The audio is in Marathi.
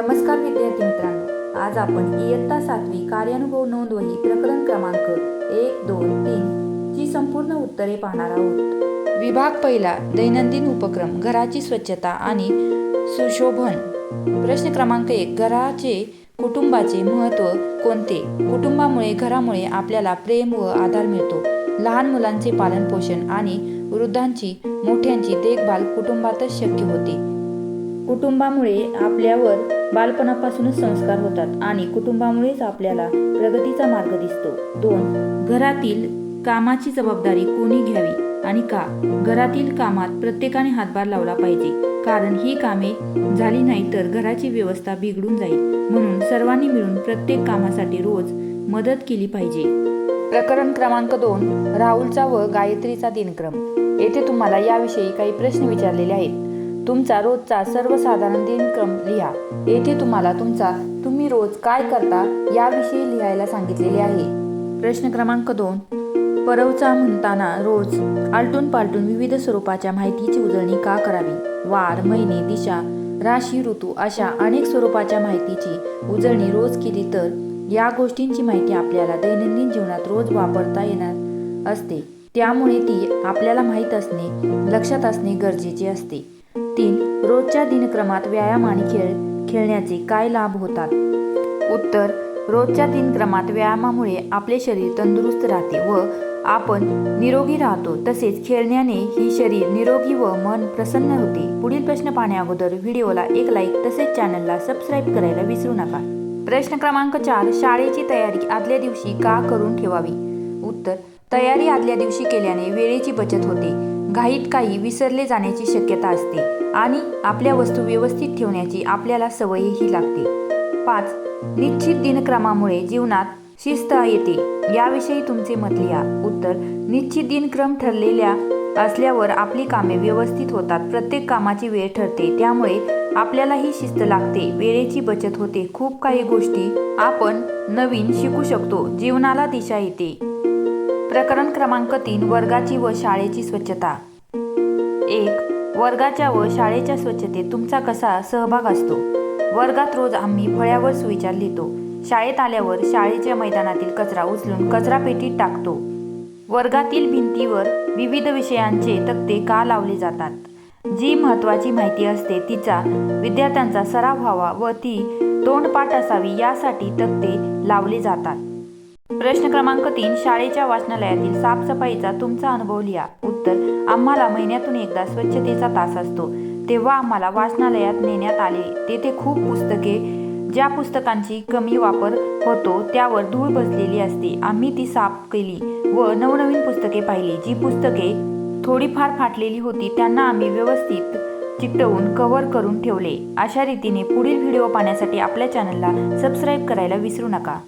नमस्कार विद्यार्थी मित्रांनो. आज आपण इयत्ता सातवी कार्यानुभव नोंदवही प्रकरण क्रमांक एक दोन तीन ची संपूर्ण उत्तरे पाहणार आहोत. विभाग पहिला दैनंदिन उपक्रम घराची स्वच्छता आणि सुशोभन. प्रश्न क्रमांक एक घराचे कुटुंबाचे महत्त्व कोणते? कुटुंबामुळे घरामुळे आपल्याला प्रेम व आधार मिळतो. लहान मुलांचे पालनपोषण आणि वृद्धांची मोठ्यांची देखभाल कुटुंबातच शक्य होते. कुटुंबामुळे आपल्यावर बालपणापासूनच संस्कार होतात आणि कुटुंबामुळेच आपल्याला प्रगतीचा मार्ग दिसतो. दोन घरातील कामाची जबाबदारी कोणी घ्यावी आणि का? घरातील कामात प्रत्येकाने हातभार लावला पाहिजे. कारण ही कामे झाली नाही तर घराची व्यवस्था बिघडून जाईल. म्हणून सर्वांनी मिळून प्रत्येक कामासाठी रोज मदत केली पाहिजे. प्रकरण क्रमांक दोन राहुलचा व गायत्रीचा दिनक्रम. येथे तुम्हाला याविषयी काही प्रश्न विचारलेले आहेत. तुमचा रोजचा सर्वसाधारण दिनक्रम लिहा. येथे तुम्हाला तुमचा तुम्ही रोज काय करता याविषयी लिहायला सांगितलेले आहे. प्रश्न क्रमांक दोन. परवचा म्हणताना रोज आलटून पालटून विविध स्वरूपाच्या माहितीची उजळणी का करावी? वार महिने दिशा राशी ऋतू अशा अनेक स्वरूपाच्या माहितीची उजळणी रोज केली तर या गोष्टींची माहिती आपल्याला दैनंदिन जीवनात रोज वापरता येणार असते. त्यामुळे ती आपल्याला माहीत असणे लक्षात असणे गरजेचे असते. तीन रोजच्या दिनक्रमात व्यायाम आणि खेळ खेळण्याचे काय लाभ होतात? उत्तर रोजच्या दिनक्रमात व्यायामामुळे आपले शरीर तंदुरुस्त राहते व आपण निरोगी राहतो. तसेच खेळण्याने ही शरीर निरोगी व मन प्रसन्न होते. पुढील प्रश्न पाहण्या अगोदर व्हिडिओला एक लाईक तसेच चॅनलला सबस्क्राईब करायला विसरू नका. प्रश्न क्रमांक चार शाळेची तयारी आदल्या दिवशी का करून ठेवावी? उत्तर तयारी आदल्या दिवशी केल्याने वेळेची बचत होते. घाईत काही विसरले जाण्याची शक्यता असते आणि आपल्या वस्तू व्यवस्थित ठेवण्याची आपल्याला सवयही लागते. पाच निश्चित दिनक्रमामुळे जीवनात शिस्त येते. याविषयी तुमचे मत लिहा. उत्तर निश्चित दिनक्रम ठरलेल्या असल्यावर आपली कामे व्यवस्थित होतात. प्रत्येक कामाची वेळ ठरते. त्यामुळे आपल्यालाही शिस्त लागते. वेळेची बचत होते. खूप काही गोष्टी आपण नवीन शिकू शकतो. जीवनाला दिशा येते. प्रकरण क्रमांक तीन वर्गाची व शाळेची स्वच्छता. एक वर्गाच्या व शाळेच्या स्वच्छतेत तुमचा कसा सहभाग असतो? वर्गात रोज आम्ही फळ्यावर सुविचार लिहितो. शाळेत आल्यावर शाळेच्या मैदानातील कचरा उचलून कचरा पेटीत टाकतो. वर्गातील भिंतीवर विविध विषयांचे तक्ते का लावले जातात? जी महत्त्वाची माहिती असते तिचा विद्यार्थ्यांचा सराव व्हावा व ती तोंडपाठ असावी यासाठी तक्ते लावले जातात. प्रश्न क्रमांक तीन शाळेच्या वाचनालयातील साफसफाईचा तुमचा अनुभव लिहा. उत्तर आम्हाला महिन्यातून एकदा स्वच्छतेचा तास असतो. तेव्हा आम्हाला वाचनालयात नेण्यात आले. तेथे खूप पुस्तके ज्या पुस्तकांची कमी वापर होतो त्यावर धूळ बसलेली असते. आम्ही ती साफ केली व नवनवीन पुस्तके पाहिली. जी पुस्तके थोडीफार फाटलेली होती त्यांना आम्ही व्यवस्थित चिकटवून कव्हर करून ठेवले. अशा रीतीने पुढील व्हिडिओ पाहण्यासाठी आपल्या चॅनलला सबस्क्राईब करायला विसरू नका.